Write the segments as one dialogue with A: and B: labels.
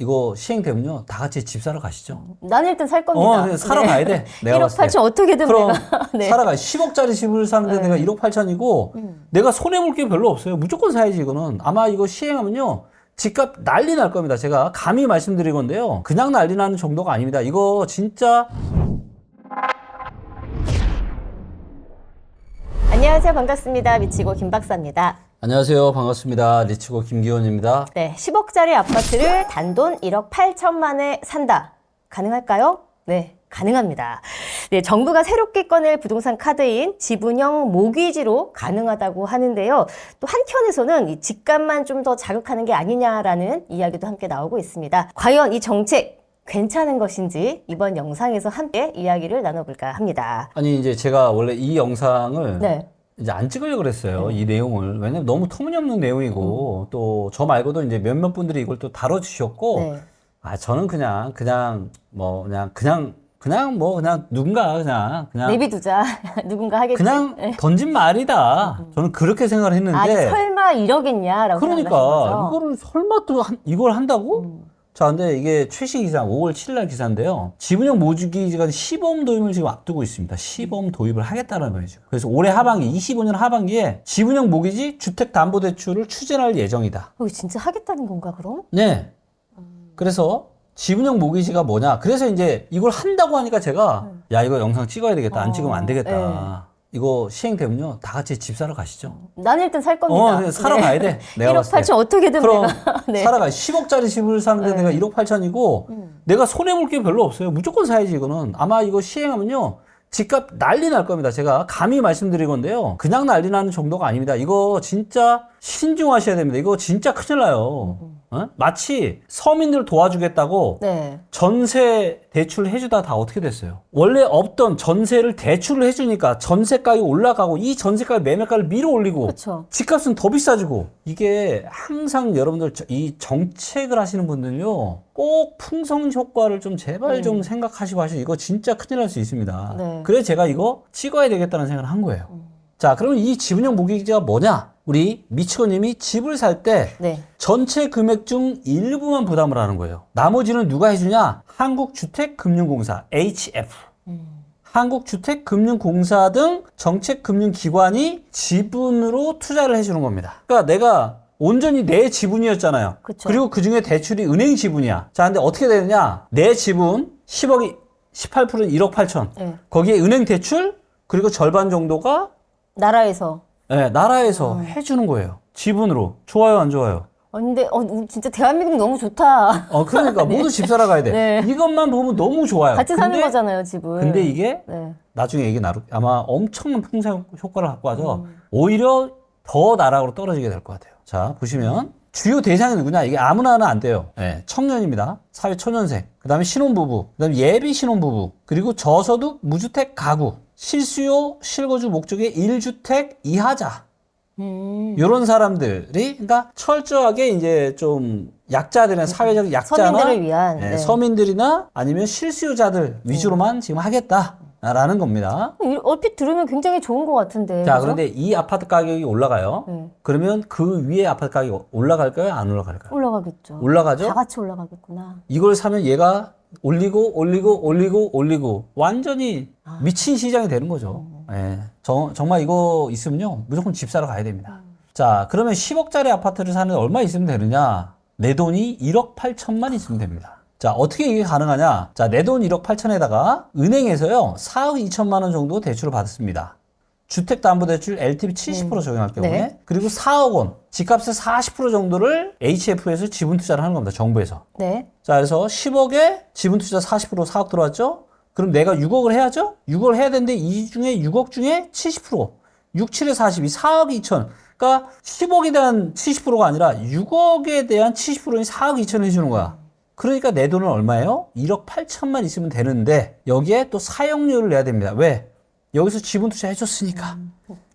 A: 이거 시행되면요. 다 같이 집 사러 가시죠.
B: 나는 일단 살 겁니다.
A: 어, 네, 사러 가야 돼. 내가
B: 1억
A: 봤을 때.
B: 8천 어떻게든
A: 그럼
B: 내가 네.
A: 살아가 10억짜리 집을 사는데
B: 네.
A: 내가 1억 8천이고
B: 음.
A: 내가 손해 볼 게 별로 없어요. 무조건 사야지 이거는. 아마 이거 시행하면요. 집값 난리 날 겁니다. 제가 감히 말씀드릴 건데요. 그냥 난리 나는 정도가 아닙니다. 이거 진짜
B: 안녕하세요. 반갑습니다. 미치고 김 박사입니다.
A: 안녕하세요. 반갑습니다. 리치고 김기원입니다.
B: 네, 10억짜리 아파트를 단돈 1억 8천만에 산다. 가능할까요? 네, 가능합니다. 네, 정부가 새롭게 꺼낼 부동산 카드인 지분형 모기지로 가능하다고 하는데요. 또 한켠에서는 이 집값만 좀 더 자극하는 게 아니냐라는 이야기도 함께 나오고 있습니다. 과연 이 정책 괜찮은 것인지 이번 영상에서 함께 이야기를 나눠볼까 합니다.
A: 아니 이제 제가 원래 이 영상을
B: 네.
A: 이제 안 찍으려고 그랬어요. 이 내용을. 왜냐면 너무 터무니없는 내용이고 또저 말고도 이제 몇몇 분들이 이걸 또 다뤄주셨고
B: 네.
A: 아 저는 그냥 그냥 뭐 그냥 그냥 그냥 뭐 그냥 누군가 그냥 그냥
B: 내비두자. 누군가 하겠지.
A: 그냥 던진 말이다. 저는 그렇게 생각을
B: 아,
A: 했는데
B: 설마 이러겠냐라고
A: 그러니까? 이거를 설마 또 한- 이걸 한다고?
B: 음.
A: 자, 근데 이게 최신 기사 5월 7일 날 기사인데요. 지분형 모주기지가 시범 도입을 지금 앞두고 있습니다. 시범 도입을 하겠다는. 지금. 그래서 올해 하반기, 25년 하반기에 지분형 모기지 주택담보대출을 추진할 예정이다.
B: 어, 진짜 하겠다는 건가 그럼?
A: 네. 그래서 지분형 모기지가 뭐냐? 그래서 이제 이걸 한다고 하니까 제가 야 이거 영상 찍어야 되겠다. 안 찍으면 안 되겠다. 이거 시행되면요, 다 같이 집 사러 가시죠.
B: 나는 일단 살 겁니다.
A: 어, 네, 사러 가야 돼. 내가
B: 1억
A: 봤을 때.
B: 8천 어떻게든
A: 그럼
B: 내가 네.
A: 살아가 10억짜리 집을 사는데 내가 1억 8천이고
B: 음.
A: 내가 손해 볼 게 별로 없어요. 무조건 사야지 이거는. 아마 이거 시행하면요. 집값 난리 날 겁니다. 제가 감히 말씀드릴 건데요. 그냥 난리 나는 정도가 아닙니다. 이거 진짜 신중하셔야 됩니다. 이거 진짜 큰일 나요. 어? 마치 서민들 도와주겠다고
B: 네.
A: 전세 대출 해주다 다 어떻게 됐어요? 원래 없던 전세를 대출을 해주니까 전세가격이 올라가고 이 전세가 매매가를 밀어 올리고. 집값은 더 비싸지고 이게 항상 여러분들 저- 이 정책을 하시는 분들요 꼭 풍성 효과를 좀 제발 좀 생각하시고 하시고 이거 진짜 큰일 날 수 있습니다.
B: 네.
A: 그래서 제가 이거 찍어야 되겠다는 생각을 한 거예요. 자, 그러면 이 지분형 모기지가 뭐냐? 우리 미치고님이 집을 살 때
B: 네.
A: 전체 금액 중 일부만 부담을 하는 거예요. 나머지는 누가 해주냐? 한국주택금융공사 HF. 한국주택금융공사 등 정책금융기관이 지분으로 투자를 해주는 겁니다. 그러니까 내가 온전히 내 지분이었잖아요.
B: 그쵸.
A: 리고 그 중에 대출이 은행 지분이야. 자, 근데 어떻게 되느냐? 내 지분 10억이 18%는 1억 8천.
B: 네.
A: 거기에 은행 대출 그리고 절반 정도가
B: 나라에서.
A: 네, 나라에서 해주는 거예요. 지분으로. 좋아요, 안 좋아요?
B: 어, 근데 어, 진짜 대한민국 너무 좋다.
A: 어, 그러니까 모두 집 사러 가야 돼.
B: 네.
A: 이것만 보면 너무 좋아요.
B: 같이 사는
A: 근데,
B: 거잖아요, 집을.
A: 근데 이게
B: 네.
A: 나중에 이게 나루, 아마 엄청난 풍상 효과를 갖고 와서
B: 음.
A: 오히려 더 나락으로 떨어지게 될 것 같아요. 자, 보시면 주요 대상이 누구냐? 이게 아무나는 안 돼요. 예, 청년입니다. 사회 초년생. 그 다음에 신혼부부. 그 다음에 예비 신혼부부. 그리고 저소득 무주택 가구. 실수요, 실거주 목적의 1주택 이하자.
B: 음.
A: 이런 사람들이 그러니까 철저하게 이제 좀 약자들이나 사회적 약자나
B: 서민들을 위한.
A: 예,
B: 네.
A: 서민들이나 아니면 실수요자들 위주로만 지금 하겠다라는 겁니다.
B: 이- 얼핏 들으면 굉장히 좋은 것 같은데.
A: 자,
B: 그죠?
A: 그런데 이 아파트 가격이 올라가요.
B: 네.
A: 그러면 그 위에 아파트 가격이 올라갈까요? 안 올라갈까요?
B: 올라가겠죠.
A: 올라가죠?
B: 다 같이 올라가겠구나.
A: 이걸 사면 얘가 올리고 올리고 올리고 올리고 완전히
B: 아.
A: 미친 시장이 되는 거죠. 예. 정, 정말 이거 있으면요. 무조건 집 사러 가야 됩니다. 자, 그러면 10억짜리 아파트를 사는 얼마 있으면 되느냐? 내 돈이 1억 8천만 있으면 됩니다. 자, 어떻게 이게 가능하냐? 자, 내 돈 1억 8천에다가 은행에서요. 4억 2천만 원 정도 대출을 받았습니다. 주택담보대출 LTV 70% 적용할 경우에
B: 네.
A: 그리고 4억 원 집값의 40% 정도를 HF에서 지분 투자를 하는 겁니다. 정부에서.
B: 네.
A: 자, 그래서 10억에 지분 투자 40% 4억 들어왔죠? 그럼 내가 6억을 해야죠? 6억을 해야 되는데 이 중에 6억 중에 70%. 6, 7에 42, 4억 2천. 그러니까 10억에 대한 70%가 아니라 6억에 대한 70%인 4억 2천 해주는 거야. 그러니까 내 돈은 얼마예요? 1억 8천만 있으면 되는데 여기에 또 사용료를 내야 됩니다. 왜? 여기서 지분 투자 해줬으니까.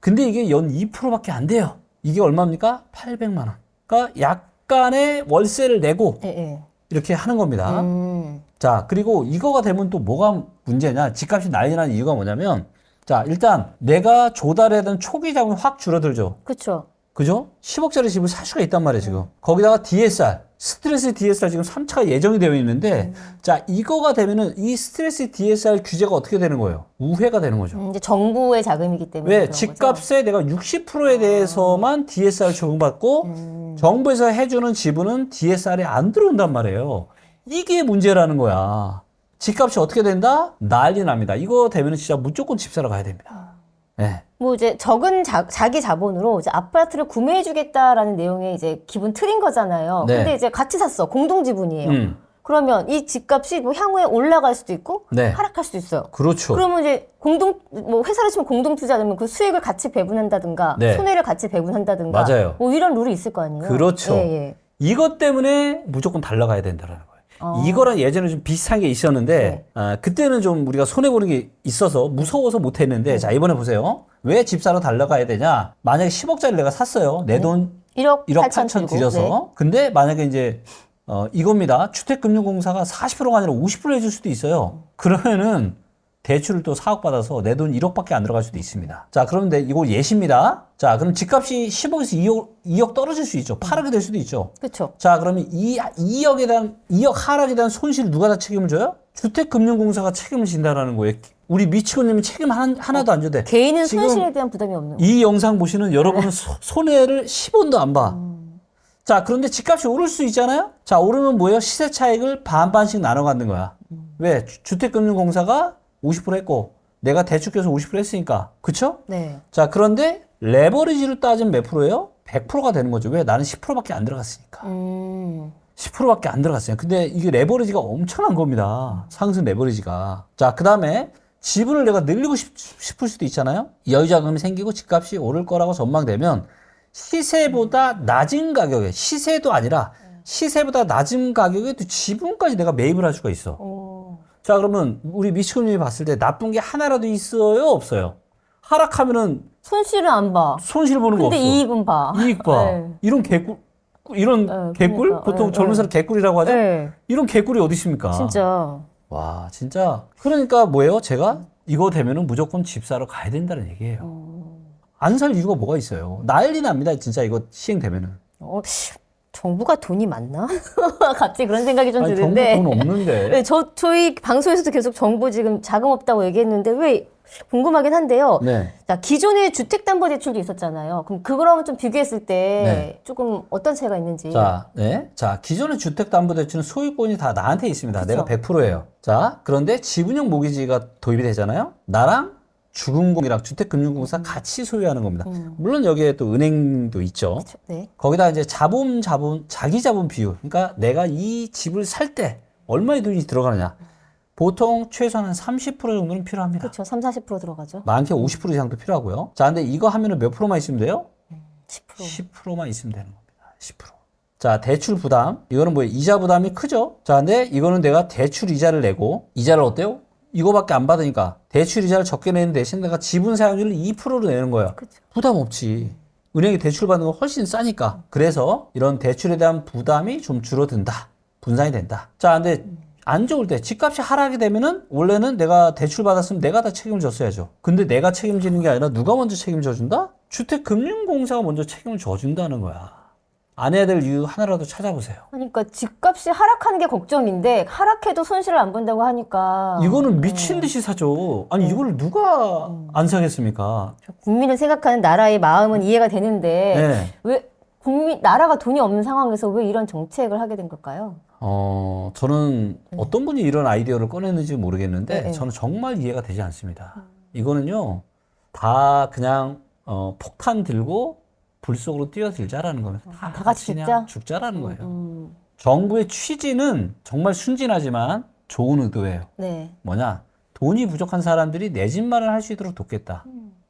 A: 근데 이게 연 2%밖에 안 돼요. 이게 얼마입니까? 800만 원. 그러니까 약간의 월세를 내고
B: 예, 예.
A: 이렇게 하는 겁니다.
B: 음.
A: 자, 그리고 이거가 되면 또 뭐가 문제냐? 집값이 난리 나는 이유가 뭐냐면, 자, 일단 내가 조달해야 되는 초기 자금이 확 줄어들죠.
B: 그쵸.
A: 그죠? 10억짜리 집을 살 수가 있단 말이에요, 지금. 거기다가 DSR, 스트레스 DSR 지금 3차가 예정이 되어 있는데, 자, 이거가 되면은 이 스트레스 DSR 규제가 어떻게 되는 거예요? 우회가 되는 거죠.
B: 음, 이제 정부의 자금이기 때문에
A: 왜?
B: 그런 거죠.
A: 집값에 내가 60%에 대해서만 DSR 적용받고,
B: 음.
A: 정부에서 해주는 지분은 DSR에 안 들어온단 말이에요. 이게 문제라는 거야. 집값이 어떻게 된다? 난리 납니다. 이거 되면 진짜 무조건 집 사러 가야 됩니다. 예.
B: 뭐 이제 적은 자, 기 자본으로 이제 아파트를 구매해주겠다라는 내용의 이제 기본 틀인 거잖아요.
A: 네.
B: 근데 이제 같이 샀어. 공동 지분이에요.
A: 음.
B: 그러면 이 집값이 뭐 향후에 올라갈 수도 있고
A: 네.
B: 하락할 수도 있어요.
A: 그렇죠.
B: 그러면 이제 공동 뭐 회사를 치면 공동 투자하면 그 수익을 같이 배분한다든가
A: 네.
B: 손해를 같이 배분한다든가
A: 맞아요.
B: 뭐 이런 룰이 있을 거 아니에요.
A: 그렇죠.
B: 예, 예.
A: 이것 때문에 무조건 달러가야 된다는 거예요.
B: 어.
A: 이거랑 예전에 좀 비슷한 게 있었는데
B: 네.
A: 아, 그때는 좀 우리가 손해 보는 게 있어서 무서워서 못
B: 네.
A: 했는데 자 이번에 보세요. 왜 집 사러 달러가야 되냐? 만약에 10억짜리 내가 샀어요. 내 돈
B: 1억,
A: 1억
B: 8천
A: 8천
B: 들고.
A: 들여서.
B: 네.
A: 근데 만약에 이제 어, 이겁니다. 주택금융공사가 40%가 아니라 50% 해줄 수도 있어요. 그러면은 대출을 또 4억 받아서 내 돈 1억밖에 안 들어갈 수도 있습니다. 자, 그런데 이거 예시입니다. 자, 그럼 집값이 10억에서 2억, 2억 떨어질 수 있죠. 8억이 될 수도 있죠.
B: 그렇죠.
A: 자, 그러면 이 2억에 대한 2억 하락에 대한 손실을 누가 다 책임을 져요? 주택금융공사가 책임을 진다라는 거예요. 우리 미치고님은 책임 한, 하나도 안 져도 돼.
B: 개인은 손실에 대한 부담이 없는 거.
A: 이 영상 보시는 여러분은 소- 손해를 10원도 안 봐. 자, 그런데 집값이 오를 수 있잖아요? 자, 오르면 뭐예요? 시세 차익을 반반씩 나눠 갖는 거야. 왜? 주- 주택금융공사가 50% 했고, 내가 대출 껴서 50% 했으니까. 그쵸?
B: 네.
A: 자, 그런데 레버리지를 따지면 몇 프로예요? 100%가 되는 거죠. 왜? 나는 10%밖에 안 들어갔으니까.
B: 음.
A: 10%밖에 안 들어갔어요. 근데 이게 레버리지가 엄청난 겁니다. 상승 레버리지가. 자, 그 다음에 지분을 내가 늘리고 싶, 싶을 수도 있잖아요. 여유자금이 생기고 집값이 오를 거라고 전망되면 시세보다 낮은 가격에, 시세도 아니라 시세보다 낮은 가격에 또 지분까지 내가 매입을 할 수가 있어.
B: 오.
A: 자, 그러면 우리 미치코님이 봤을 때 나쁜 게 하나라도 있어요? 없어요? 하락하면은
B: 손실은 안 봐.
A: 손실 보는 거
B: 근데
A: 없어.
B: 이익은 봐.
A: 이익 봐.
B: 네.
A: 이런 개꿀, 이런
B: 네,
A: 개꿀?
B: 그러니까.
A: 보통
B: 네,
A: 젊은
B: 네.
A: 사람 개꿀이라고 하죠?
B: 네.
A: 이런 개꿀이 어디 있습니까?
B: 진짜.
A: 와, 진짜. 그러니까 뭐예요? 제가 이거 되면은 무조건 집 사러 가야 된다는 얘기예요.
B: 음.
A: 안살 이유가 뭐가 있어요? 난리 납니다. 진짜 이거 시행되면은.
B: 어, 정부가 돈이 많나? 갑자기 그런 생각이 좀
A: 아니, 정부
B: 드는데.
A: 돈 없는데.
B: 네, 저 저희 방송에서도 계속 정부 지금 자금 없다고 얘기했는데 왜 궁금하긴 한데요.
A: 네.
B: 자, 기존에 주택담보대출도 있었잖아요. 그럼 그거랑 좀 비교했을 때
A: 네.
B: 조금 어떤 차이가 있는지.
A: 자, 네. 자, 기존의 주택담보대출은 소유권이 다 나한테 있습니다. 내가 100%예요. 자, 그런데 지분형 모기지가 도입이 되잖아요. 나랑 주금공이랑 주택금융공사 같이 소유하는 겁니다. 물론 여기에 또 은행도 있죠.
B: 네.
A: 거기다 이제 자본, 자본, 자기 자본 비율. 그러니까 내가 이 집을 살 때 얼마의 돈이 들어가느냐. 보통 최소한 한 30% 정도는 필요합니다.
B: 그렇죠. 3, 40% 들어가죠.
A: 많게 50% 이상도 필요하고요. 자, 근데 이거 하면은 몇 프로만 있으면 돼요?
B: 10%.
A: 10%만 있으면 되는 겁니다. 10%. 자, 대출 부담. 이거는 뭐 이자 부담이 크죠? 자, 근데 이거는 내가 대출 이자를 내고, 이자를 어때요? 이거밖에 안 받으니까 대출 이자를 적게 내는 대신 내가 지분 사용률을 2%로 내는 거야.
B: 그쵸.
A: 부담 없지. 은행이 대출 받는 건 훨씬 싸니까. 그래서 이런 대출에 대한 부담이 좀 줄어든다. 분산이 된다. 자, 근데 안 좋을 때 집값이 하락이 되면은 원래는 내가 대출 받았으면 내가 다 책임을 졌어야죠. 근데 내가 책임지는 게 아니라 누가 먼저 책임져 준다? 주택금융공사가 먼저 책임을 져준다는 거야. 안 해야 될 이유 하나라도 찾아보세요.
B: 그러니까 집값이 하락하는 게 걱정인데 하락해도 손실을 안 본다고 하니까
A: 이거는 미친 듯이 사죠. 아니 이걸 누가 안 사겠습니까?
B: 국민을 생각하는 나라의 마음은 이해가 되는데
A: 네.
B: 왜 국민 나라가 돈이 없는 상황에서 왜 이런 정책을 하게 된 걸까요?
A: 어, 저는 어떤 분이 이런 아이디어를 꺼냈는지 모르겠는데
B: 네, 네.
A: 저는 정말 이해가 되지 않습니다. 이거는요, 다 그냥 어, 폭탄 들고 불 속으로 뛰어들자라는 겁니다. 다,
B: 다 같이 죽자?
A: 죽자라는 거예요.
B: 음,
A: 정부의 취지는 정말 순진하지만 좋은 의도예요.
B: 네.
A: 뭐냐? 돈이 부족한 사람들이 내 집 마련을 할수 있도록 돕겠다.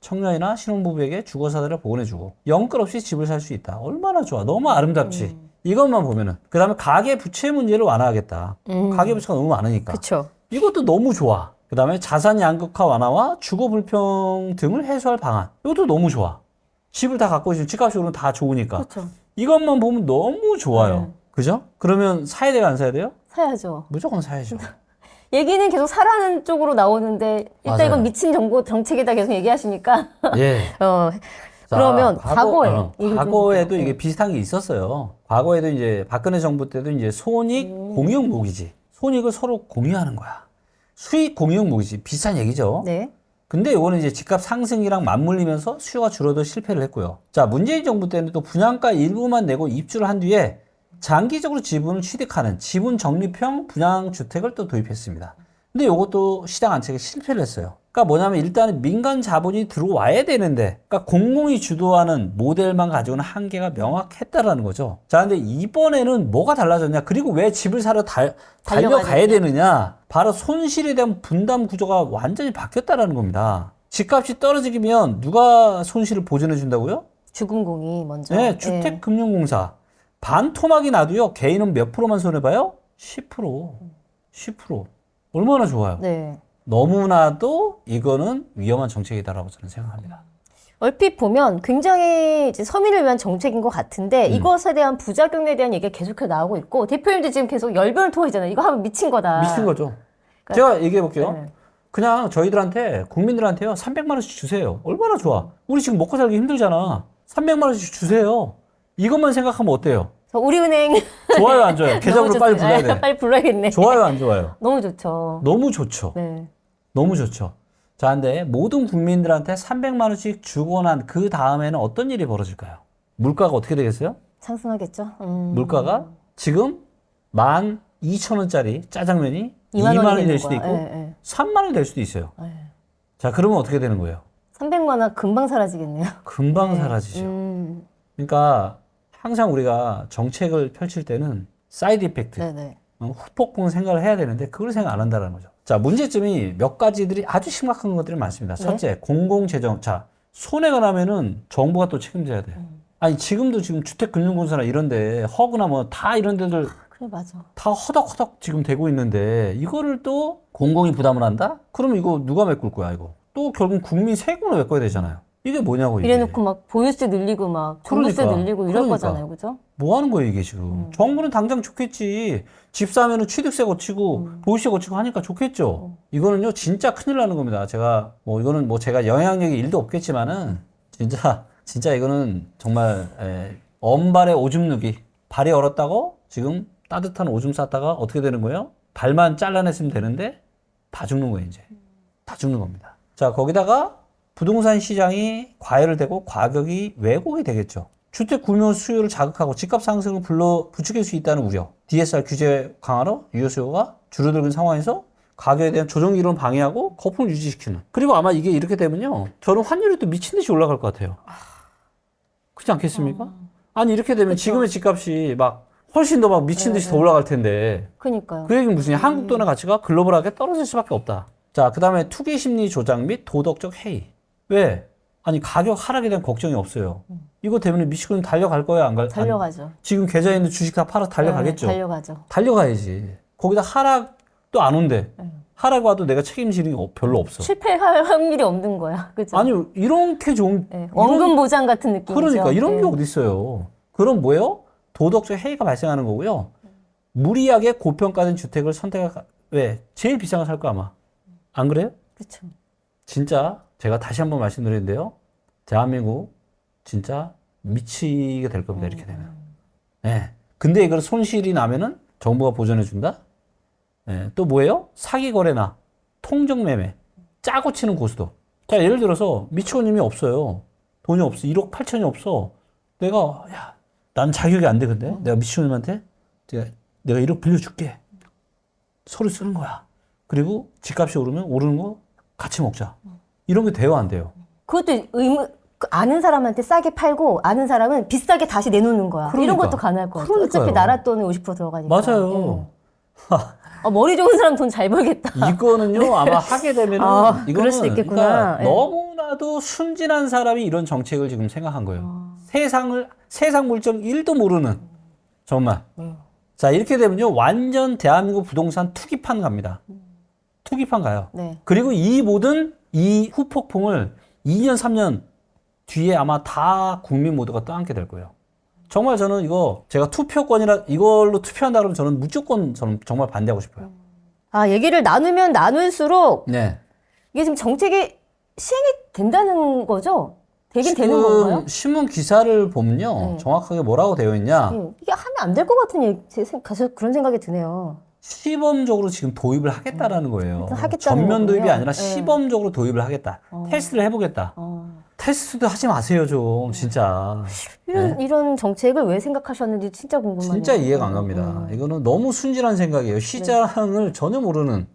A: 청년이나 신혼부부에게 주거사들을 보내주고 영끌 없이 집을 살 수 있다. 얼마나 좋아. 너무 아름답지. 이것만 보면은. 그 다음에 가계 부채 문제를 완화하겠다.
B: 음.
A: 가계 부채가 너무 많으니까.
B: 그렇죠.
A: 이것도 너무 좋아. 그 다음에 자산 양극화 완화와 주거 불평 등을 해소할 방안. 이것도 너무 좋아. 집을 다 갖고 있으면 집값이 오르면 다 좋으니까.
B: 그렇죠.
A: 이것만 보면 너무 좋아요.
B: 네.
A: 그죠? 그러면 사야 돼요, 안 사야 돼요?
B: 사야죠.
A: 무조건 사야죠.
B: 얘기는 계속 사라는 쪽으로 나오는데 일단
A: 맞아요.
B: 이건 미친 정보 정책이다 계속 얘기하시니까
A: 예.
B: 어,
A: 자,
B: 그러면
A: 과거-
B: 과거에
A: 어, 과거에도. 이게
B: 네.
A: 비슷한 게 있었어요. 과거에도 이제 박근혜 정부 때도 이제 손익
B: 음.
A: 공유 모기지. 손익을 서로 공유하는 거야. 수익 공유 모기지. 비슷한 얘기죠.
B: 네.
A: 근데 이거는 이제 집값 상승이랑 맞물리면서 수요가 줄어도 실패를 했고요. 자, 문재인 정부 때는 또 분양가 일부만 내고 입주를 한 뒤에 장기적으로 지분을 취득하는 지분 적립형 분양주택을 또 도입했습니다. 근데 이것도 시장 안착에 실패를 했어요. 그러니까 뭐냐면 일단은 민간 자본이 들어와야 되는데, 그러니까 공공이 주도하는 모델만 가지고는 한계가 명확했다라는 거죠. 자, 근데 이번에는 뭐가 달라졌냐? 그리고 왜 집을 사러 달,
B: 달려가야
A: 되느냐? 바로 손실에 대한 분담 구조가 완전히 바뀌었다라는 겁니다. 집값이 떨어지면 누가 손실을 보전해 준다고요?
B: 주금공이 먼저.
A: 네, 주택금융공사. 반토막이 나도요, 개인은 몇 프로만 손해봐요? 10%. 10%. 얼마나 좋아요.
B: 네.
A: 너무나도 이거는 위험한 정책이다라고 저는 생각합니다.
B: 얼핏 보면 굉장히 이제 서민을 위한 정책인 것 같은데
A: 음.
B: 이것에 대한 부작용에 대한 얘기가 계속해서 나오고 있고 대표님도 지금 계속 열변을 토하잖아요. 이거 하면 미친 거다.
A: 미친 거죠.
B: 그러니까-
A: 제가 얘기해 볼게요.
B: 네.
A: 그냥 저희들한테, 국민들한테요, 300만 원씩 주세요. 얼마나 좋아. 우리 지금 먹고 살기 힘들잖아. 300만 원씩 주세요. 이것만 생각하면 어때요?
B: 저 우리은행
A: 좋아요, 안 좋아요? 계좌번호 빨리
B: 좋-
A: 불러야
B: 아,
A: 돼.
B: 빨리 불러야겠네.
A: 좋아요, 안 좋아요?
B: 너무 좋죠.
A: 너무 좋죠.
B: 네.
A: 너무 좋죠. 자, 근데 모든 국민들한테 300만 원씩 주고 난 그 다음에는 어떤 일이 벌어질까요? 물가가 어떻게 되겠어요?
B: 상승하겠죠. 음.
A: 물가가 지금 12,000원짜리 짜장면이 2만,
B: 2만 원이
A: 될 수도. 있고
B: 예, 예.
A: 3만 원이 될 수도 있어요.
B: 예.
A: 자, 그러면 어떻게 되는 거예요?
B: 300만 원 금방 사라지겠네요.
A: 금방 사라지죠.
B: 음.
A: 그러니까 항상 우리가 정책을 펼칠 때는 사이드 이펙트,
B: 네네.
A: 어, 후폭풍 생각을 해야 되는데 그걸 생각 안 한다는 거죠. 자, 문제점이 몇 가지들이 아주 심각한 것들이 많습니다.
B: 네.
A: 첫째, 공공재정. 자, 손해가 나면은 정부가 또 책임져야 돼요.
B: 음.
A: 아니, 지금도 지금 주택금융공사나 이런데 허그나 뭐 다 이런 데들
B: 그래 맞아.
A: 다 허덕허덕 지금 되고 있는데 이거를 또 공공이 부담을 한다? 그럼 이거 누가 메꿀 거야, 이거? 또 결국 국민 세금으로 메꿔야 되잖아요. 이게 뭐냐고, 이게.
B: 이래놓고 막 보유세 늘리고 막 종부세
A: 그러니까.
B: 늘리고 이럴
A: 그러니까.
B: 거잖아요, 그죠?
A: 뭐 하는 거예요, 이게 지금? 정부는 당장 좋겠지. 집 사면은 취득세 거치고, 보유세 거치고 하니까 좋겠죠. 이거는요, 진짜 큰일 나는 겁니다. 제가, 뭐, 이거는 뭐 제가 영향력이 일도 없겠지만은, 진짜, 진짜 이거는 정말, 에, 엄발의 오줌 누기. 발이 얼었다고 지금 따뜻한 오줌 쌌다가 어떻게 되는 거예요? 발만 잘라냈으면 되는데, 다 죽는 거예요, 이제. 다 죽는 겁니다. 자, 거기다가 부동산 시장이 과열을 되고 가격이 왜곡이 되겠죠. 주택 구매 수요를 자극하고 집값 상승을 불러 부추길 수 있다는 우려. DSR 규제 강화로 유효 수요가 줄어드는 상황에서 가격에 대한 조정 이론 방해하고 거품을 유지시키는. 그리고 아마 이게 이렇게 되면요. 저는 환율이 또 미친 듯이 올라갈 것 같아요. 그렇지 않겠습니까? 아니 이렇게 되면 지금의 집값이 막 훨씬 더 막 미친 듯이 더 올라갈 텐데
B: 그니까요.
A: 그 얘기는 무슨 한국 돈의 가치가 글로벌하게 떨어질 수밖에 없다. 자, 그 다음에 투기 심리 조장 및 도덕적 해이. 왜? 아니, 가격 하락에 대한 걱정이 없어요. 이거 때문에 미치고는 달려갈 거야, 안 갈? 안-
B: 달려가죠.
A: 지금 계좌에 있는 주식 다 팔아서 달려가겠죠.
B: 네, 달려가죠.
A: 달려가야지. 거기다 하락도 안 온대.
B: 네.
A: 하락 와도 내가 책임지는 게 없- 별로 없어.
B: 실패할 확률이 없는 거야, 그죠?
A: 아니, 이렇게 좋은.
B: 네, 원금 보장 같은 느낌이죠.
A: 그러니까 이런
B: 네.
A: 게 어딨어요. 그럼 뭐예요? 도덕적 해이가 발생하는 거고요. 무리하게 고평가된 주택을 선택할 왜? 제일 비싼 거 살 거 아마. 안 그래요?
B: 그렇죠.
A: 진짜 제가 다시 한번 말씀드리는데요. 대한민국 진짜 미치게 될 겁니다. 이렇게 되면. 예. 근데 이걸 손실이 나면은 정부가 보전해 준다? 예. 또 뭐예요? 사기 거래나 통정 매매, 짜고 치는 고수도. 자, 예를 들어서 미치고님이 없어요. 돈이 없어. 1억 8천이 없어. 내가 야, 난 자격이 안 돼 근데. 내가 미치고님한테 내가, 내가 1억 빌려줄게. 서류 쓰는 거야. 그리고 집값이 오르면 오르는 거 같이 먹자. 이런 게 돼요, 안 돼요?
B: 그것도 의무 그 아는 사람한테 싸게 팔고 아는 사람은 비싸게 다시 내놓는 거야. 이런
A: 그러니까.
B: 것도 가능할 것 같아 요.
A: 그러니까요.
B: 어차피 나라 돈이 50% 들어가니까.
A: 맞아요.
B: 예. 어, 머리 좋은 사람 돈 잘 벌겠다.
A: 이거는요 아마 하게 되면은
B: 아,
A: 이거는
B: 그럴 수도 있겠구나.
A: 그러니까
B: 예.
A: 너무나도 순진한 사람이 이런 정책을 지금 생각한 거예요.
B: 아.
A: 세상을 세상 물정 1도 모르는 정말.
B: 음.
A: 자 이렇게 되면요 완전 대한민국 부동산 투기판 갑니다. 투기판 가요.
B: 네.
A: 그리고 이 모든 이 후폭풍을 2년 3년 뒤에 아마 다 국민 모두가 떠안게 될 거예요. 정말 저는 이거 제가 투표권이라 이걸로 투표한다 그러면 저는 무조건 저는 정말 반대하고 싶어요.
B: 아, 얘기를 나누면 나눌수록
A: 네.
B: 이게 지금 정책이 시행이 된다는 거죠? 되긴 되는 건가요?
A: 신문 기사를 보면요.
B: 네.
A: 정확하게 뭐라고 되어 있냐.
B: 음, 이게 하면 안 될 것 같은 얘기, 제 생- 가서 그런 생각이 드네요.
A: 시범적으로 지금 도입을 하겠다는 거예요.
B: 일단 하겠다는
A: 전면 도입이
B: 거군요.
A: 아니라
B: 네.
A: 시범적으로 도입을 하겠다. 테스트를 해보겠다.
B: 어.
A: 테스트도 하지 마세요, 좀 진짜.
B: 이런 이런 정책을 왜 생각하셨는지 진짜 궁금하네요.
A: 네. 진짜 이해가 안 갑니다.
B: 음.
A: 이거는 너무 순진한 생각이에요. 시장을 전혀 모르는.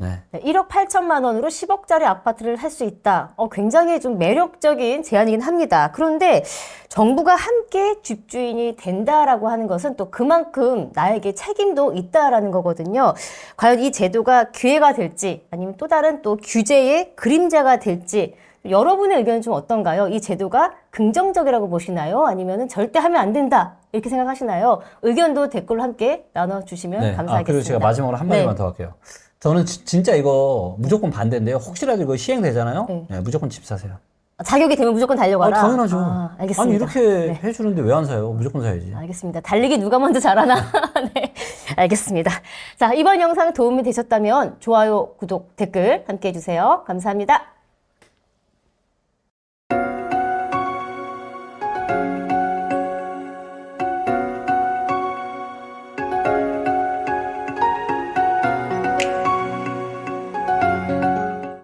A: 네.
B: 네, 1억 8천만 원으로 10억짜리 아파트를 할 수 있다. 어, 굉장히 좀 매력적인 제안이긴 합니다. 그런데 정부가 함께 집주인이 된다라고 하는 것은 또 그만큼 나에게 책임도 있다라는 거거든요. 과연 이 제도가 기회가 될지 아니면 또 다른 또 규제의 그림자가 될지 여러분의 의견은 좀 어떤가요? 이 제도가 긍정적이라고 보시나요? 아니면 절대 하면 안 된다 이렇게 생각하시나요? 의견도 댓글로 함께 나눠주시면
A: 네.
B: 감사하겠습니다.
A: 아, 그리고 제가 마지막으로 한마디만
B: 네.
A: 더 할게요. 저는 지- 진짜 이거 무조건 반대인데요. 혹시라도 이거 시행되잖아요.
B: 네.
A: 네, 무조건 집 사세요.
B: 자격이 되면 무조건
A: 아,
B: 달려가라.
A: 당연하죠.
B: 아, 알겠습니다.
A: 아니, 이렇게 해주는데 왜 안 사요? 무조건 사야지.
B: 알겠습니다. 달리기 누가 먼저 잘하나? 네, 알겠습니다. 자, 이번 영상 도움이 되셨다면 좋아요, 구독, 댓글 함께 해주세요. 감사합니다.